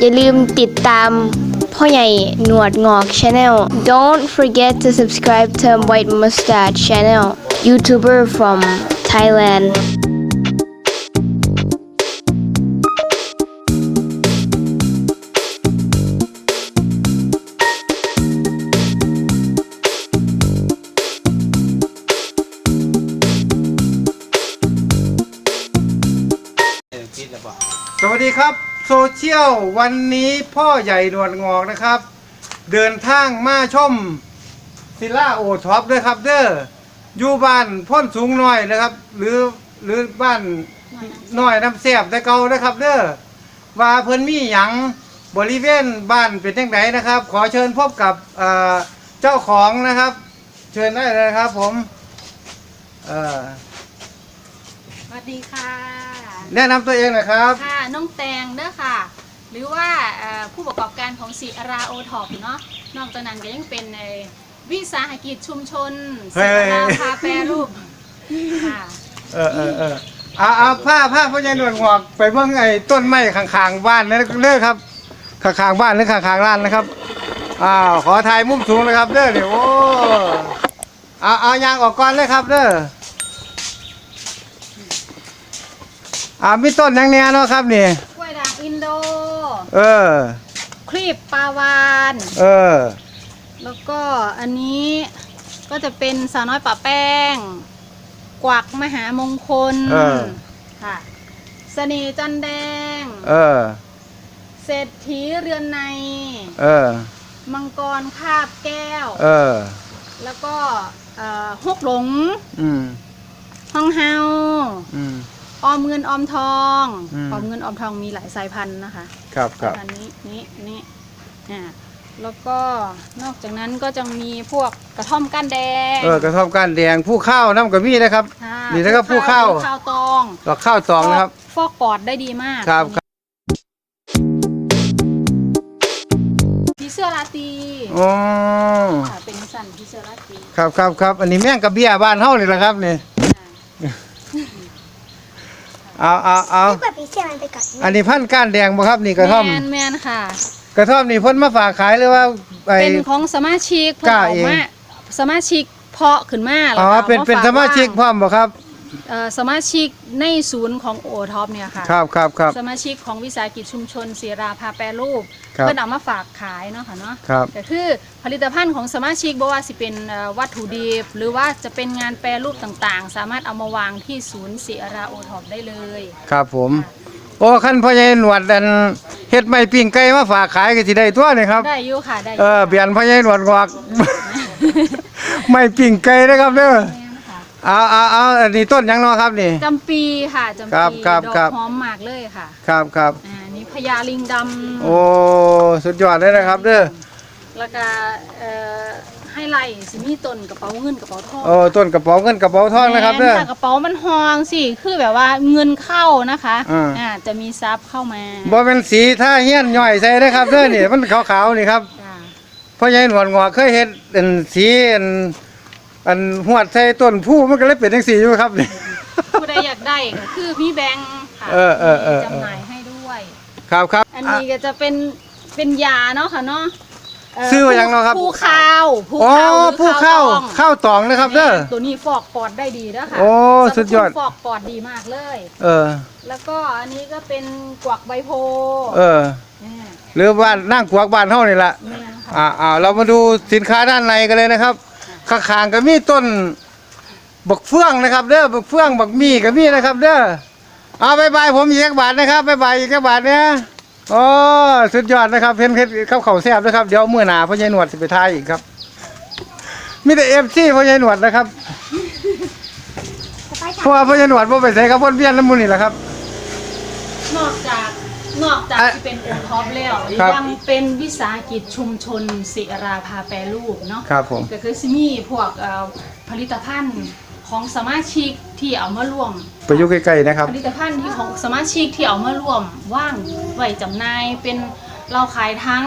อย่าลืมติดตามพ่อใหญ่หนวดงอก Channel Don't forget to subscribe to White Mustache Channel YouTuber from Thailand สวัสดีครับ โซเชียลวันนี้พ่อใหญ่หนวดงอกนะครับ เดินทางมาชมศิล่าโอท็อปด้วยครับเด้ออยู่บ้านพ่นสูงหน่อยนะครับ หรือหรือบ้านน้อยน้ำแสบแต่เก่านะครับเด้อว่าเพิ่นมีหยังบริเวณบ้านเป็นยังไงนะครับ ขอเชิญพบกับเจ้าของนะครับ เชิญได้เลยครับผมสวัสดีค่ะ แนะนำตัวเองหน่อยครับ ค่ะน้องแตงเด้อค่ะ หรือว่าเอ่อผู้ประกอบการของสีราโอท็อปเนาะนอกจากนั้นก็ยังเป็นเอ่อวิสาหกิจชุมชนเฮ้สียราพาแปรรูปค่ะเออเออเออเอาเอาผ้าผ้าพ่อใหญ่หนวดงอกไปเบิ่งไอ้ต้นไม้ข้างๆบ้านนะเด้อครับข้างๆบ้านหรือข้างๆร้านนะครับอ้าวขอถ่ายมุมสูงเลยครับเด้อนี่โอ้เอาเอายางออกก่อนเลยครับเด้อ อ่ามีต้นหยังแน่เนาะครับนี่ กล้วยด่างอินโด เออ ครีบปลาวาน เออ แล้วก็อันนี้ก็จะเป็นสาวน้อยป่าแป้ง กวักมหามงคลเออ ค่ะเสน่ห์จันแดง เออ เศรษฐีเรือนใน เออ มังกรคาบแก้ว เออ แล้วก็เอ่อฮกหลงอืมห้องเฮา อืม ออมเงินออมทองอืม ออมเงินออมทองมีหลายสายพันธุ์นะคะครับคสารัยบพันธุ์นี้นี้นี้อ่าแล้วก็นอกจากนั้นก็จะมีพวกกระท่อมก้านแดงเออกระท่อมก้านแดงผู้ข้าวน้ำกระมี่นะครับค่ะนี่นะครับผู้เข้า ผู้ข้าวตองดอกข้าวตองนะครับ ฟอกปอดได้ดีมากครับครับพีเสื้อราตรีอ๋อค่ะเป็นสันพีเสื้อราตรี ครับครับครับอันนี้แม่งกระเบี้ยบ้านเฮานี่แหละครับนี่ อ่าเอาเอาเอาเปิดปีเสียมันไปก่อนอันนี้พันธุ์ก้านแดงบ่ครับนี่กระท่อม แมนแมนค่ะ กระท่อมนี่เพิ่นมาฝากขายหรือว่าไอเป็นของสมาชิกเพิ่นกล้าเอาเอง มาสมาชิกเพาะขึ้นมาแล้วอ๋อก็เป็นเป็นฝกสมาชิกพว่ร้อมบ่ครับเอ่อ สมาชิกในศูนย์ของโอท็อปเนี่ยค่ะครับครับครับ สมาชิกของวิสาหกิจชุมชนศิราพาแปรรูปครับเพิ่นเอามาฝากขายเนาะค่ะเนาะครับ ก็คือผลิตภัณฑ์ของสมาชิกบ่ว่าสิเป็นเอ่อวัตถุดิบ หรือว่าจะเป็นงานแปรรูปต่างๆ สามารถเอามาวางที่ศูนย์ศิราโอท็อปได้เลย ครับผม โอ้คันพ่อใหญ่หนวดอันเฮ็ดไม้ปิ้งไก่มาฝากขายก็สิได้ตัวนี่ครับ ได้อยู่ค่ะได้อยู่เออเปลี่ยนพ่อใหญ่หนวดงอก ไม้ปิ้งไก่นะครับเด้อ แม่นค่ะ เอาเอาเอาอันนี้ต้นหยังเนาะครับนี่ จำปีค่ะจำครับปีครับดอครักบ หอมมากเลยค่ะครับครับอ่านี่พญาลิงดำโอ้สุดยอดเลยนะครับเด้อแล้วก็เอ่อให้ไล่สิมีต้นกระเป๋าเงินกระเป๋าทองโอ้ต้นกระเป๋าเงินกระเป๋าทองนะครับเด้อ แม่ถ้ากระเป๋ามันหองสิคือแบบว่าเงินเข้านะคะอ่า จะมีทรัพย์เข้ามาบ่เป็นสีท่าเฮี้ยนย่อยใส่เด้อครับเด้อนี่มันขาวๆนี่ครับจ้าพ่อใหญ่หนวดงอกเคยเฮ็ดอันสีอัน อันหวดใส่ต้นผู้มันก็เลยเป็นจังซี่อยู่ครับนี่ ผู้ใดอยากได้ก็คือมีแบงค์ค่ะเออเออเออ มีจำหน่ายให้ด้วย ครับครับ อันนี้ก็จะเป็นเป็นยาเนาะค่ะเนาะเชื่อว่าหยังเนาะครับ ผู้ข้าวผู้อ๋อข้าวหรือผู้เข้าตองเข้าตองนะครับเด้อ ตัวนี้ฟอกปอดได้ดีนะค่ะโอ้สุดยอด ฟอกปอดดีมากเลย เออ แล้วก็อันนี้ก็เป็นกวักใบโพเออ เนี่ยหรือบ้านนั่งกวกบ้านเฮานี่ล่ะเนี่ยนะคะอ่าอ่าเรามาดูสินค้าด้านในกันเลยนะครับ ข้างๆก็มีต้นบักเฟืองนะครับเด้อบักเฟืองบักมีก็มีนะครับ เด้อเอาบายบายผมอีกสักบาทนะครับบายบายอีกสักบาทเนี่ยโอ้สุดยอดนะครับ เพ็นเพชรข้าวเข่าแซ่บนะครับเดี๋ยวเมื้อหนาพ่อใหญ่หนวดสิไปทายอีกครับมีแต่เอฟซีพ่อใหญ่หนวดนะครับเพราะว่าพ่อใหญ่หนวดบ่อไปใส่ครับพ่นเวียนน้ำมูลนี่แหละครับ นอกจาก นอกจากอะที่เป็นองค์ท็อปแล้วครับ ยังเป็นวิสาหกิจชุมชนศิราพาแปรรูปเนาะครับผม ก็คือซิมีพวกเอ่อผลิตภัณฑ์ของสมาชิกที่เอามาร่วม ไปอยู่ใกล้ๆนะครับ ผลิตภัณฑ์ที่ของสมาชิกที่เอามาร่วมว่างไว้จำหน่ายเป็นเราขายทั้ง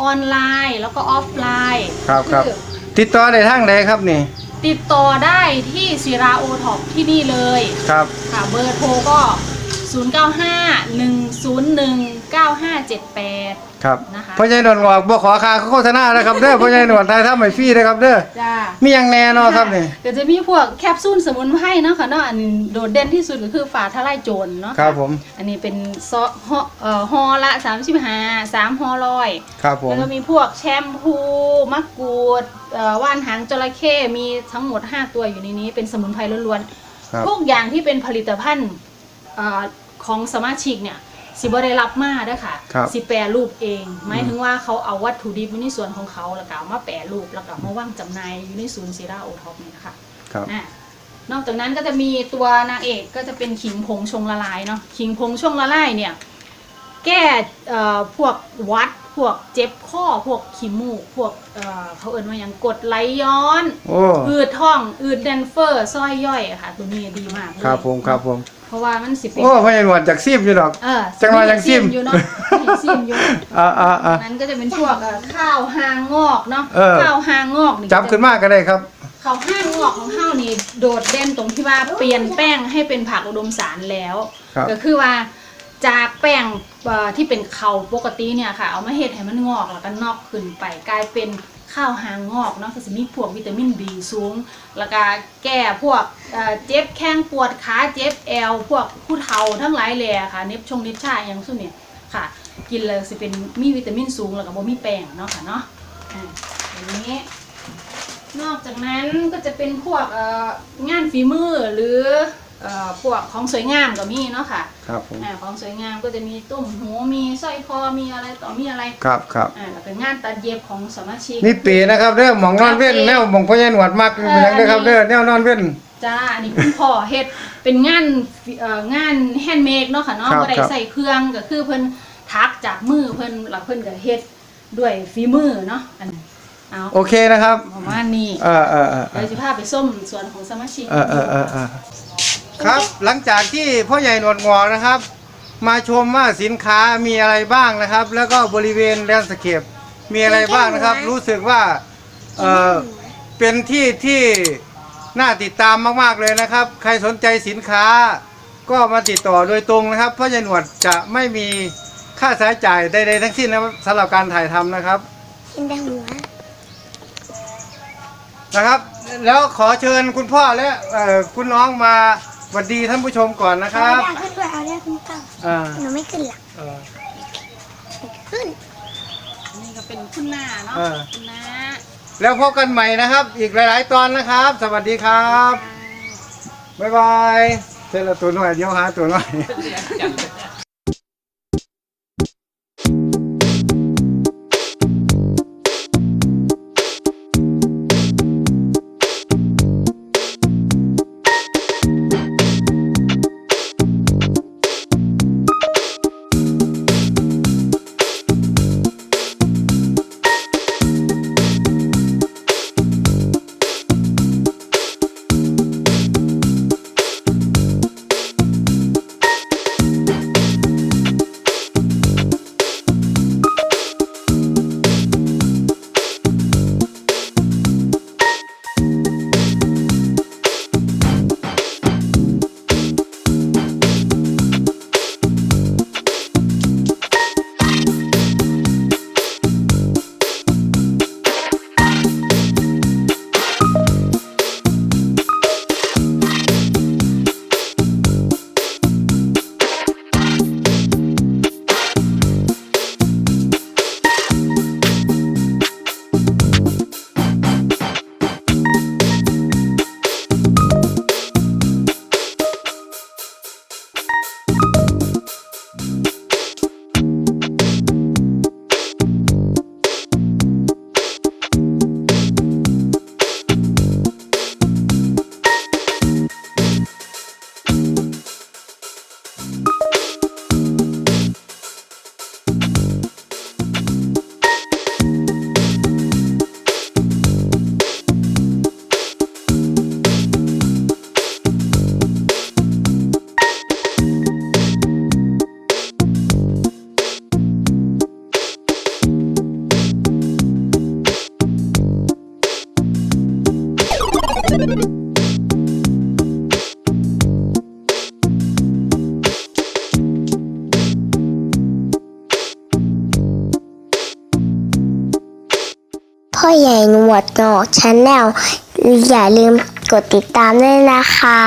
ออนไลน์แล้วก็ออฟไลน์ครับครับ อติดต่อได้ทางใดครับนี่ ติดต่อได้ที่ศิราโอท็อปที่นี่เลยครับ ค่ะเบอร์โทรก็ 0 9 5 1 0 1 9 5 0578 ครับนะคะ พ่อใหญ่หนวดงอกบ่ขอค่าโฆษณานะครับเด้อพ่อใหญ่หนวดไทยทำให้ฟรีนะครับเด้อจ้ามีหยังแน่เนอนครับนี่ก็จะมีพวกแคปซูลสมุนไพรเนาะค่ะเนาะอันโดดเด่นที่สุดก็คือฝาทลายโจรเนาะครับผม อันนี้เป็นซอห่อเอ่อห่อละ35 3ห่อร้อย ครับผม แล้วก็มีพวกแชมพูมะกรูดเอ่อว่านหางจระเข้มีทั้งหมด 5 ตัวอยู่ในนี้ เป็นสมุนไพรล้วนครับ ๆทุกอย่างที่เป็นผลิตภัณฑ์เอ่อ ของสมาชิกเนี่ยสิบ่ได้รับมาเด้อค่ะ ครับสิแปรรูปเอง หมายถึงว่าเขาเอาวัตถุดิบอยู่ในส่วนของเขาแล้วก็เอามาแปรรูปแล้วก็เอามาว่างจำหน่ายอยู่ในศูนย์ซีราโอท็อปนี่นะคะครับ อะนอกจากนั้นก็จะมีตัวนางเอกก็จะเป็นขิงผงชงละลายเนาะขิงผงชงละลายเนี่ย แก้เอ่อพวกหวัดพวกเจ็บข้อพวกขี้มูกพวกเอ่อเขาเอ่นว่าอย่างกรดไหลย้อน โอ้ อืดท้อง อืดแดนเฟอร์ซ้อยย่อยอะค่ะ ตัวนี้ดีมากเลยครับผมครับผม เพราะว่ามันสิเป็นโอ้พ่อใหญ่หนวดจากซีบอยู่ดอก เออจังหวะยังซิม อยู่เนาะมีซิมอยู่อ่าอ่าอ่า นั้นก็จะเป็นพวกเอ่อข้าวหางงอกเนาะเออ ข้าวหางงอกนี่จับขึ้นมาก็ได้ครับ ข้าวหางงอกของข้าวนี่โดดเด่นตรงที่ว่าเปลี่ยนแป้งให้เป็นผักอุดมสารแล้ว ครับ ก็คือว่าจากแป้งเอ่อที่เป็นเขาปกติเนี่ยค่ะ เอามาเฮ็ดให้มันงอกแล้วก็นอกขึ้นไปกลายเป็น ข้าวหางงอกเนาะก็จะมีพวกวิตามิน B สูง แล้วก็แก้พวกเจ็บแข้งปวดขาเจ็บแอวพวกผู้เฒ่าทั้งหลายแหล่ค่ะเน็บชงเน็บชาอย่างซุดเนี่ยค่ะ กินเลยสิเป็นมีวิตามินสูงแล้วก็บ่มีแป้งเนาะค่ะเนาะอ่าอย่างนี้นอกจากนั้นก็จะเป็นพวกงานฝีมือหรือ เอ่อพวกของสวยงามก็มีเนาะค่ะครับผมอ่าของสวยงามก็จะมีตุ้มหูมีสร้อยคอมีอะไรต่อมีอะไรครับครับอ่าแล้วก็งานตัดเย็บของสมาชิก นี่ปีนะครับเด้อหมองนอนเว้นแนวหมองพ่อใหญ่หนวดมักอยู่เป็นหยังเด้อครับเด้อแนวนอนเว้น จ้าอันนี้คุณพ่อเฮ็ดเป็นงานเอ่องานแฮนด์เมดเนาะค่ะเนาะครับบ่ได้ครับใส่เครื่องก็คือเพิ่นทักจากมือเพิ่นแล้วเพิ่นก็เฮ็ดด้วยฝีมือเนาะอันเอาโอเคนะครับประมาณนี้เออเออเออเอเดี๋ยอวจะพาไปส้มส่วนของสมาชิก เออเออเออเออ ครับ หลังจากที่พ่อใหญ่หนวดงอกนะครับ มาชมว่าสินค้ามีอะไรบ้างนะครับ แล้วก็บริเวณแลนด์สเคปมีอะไรบ้างนะครับ รู้สึกว่าเออเป็นที่ที่น่าติดตามมากๆเลยนะครับ ใครสนใจสินค้า ก็มาติดต่อโดยตรงนะครับ พ่อใหญ่หนวดจะไม่มีค่าใช้จ่ายใดๆทั้งสิ้นนะครับสำหรับการถ่ายทำนะครับกินแต่หัวนะครับ แล้วขอเชิญคุณพ่อและเอ่อคุณน้องมา สวัสดีท่านผู้ชมก่อนนะครับเอาได้ขึ้นด้วยเอาได้ขึ้นเก้าอ่าหนูไม่ขึ้นหรอกเออ ขึ้น นี่ก็เป็นคุณนาเนาะเออ คุณนาแล้วพบกันใหม่นะครับ อีกหลาย ๆ ตอนนะครับ สวัสดีครับ บ๊ายบายเสร็จแล้วตัวหน่อยเดี๋ยวหาตัวหน่อย พ่อใหญ่หนวดหนอกชาแนลอย่าลืมกดติดตามด้วยนะคะ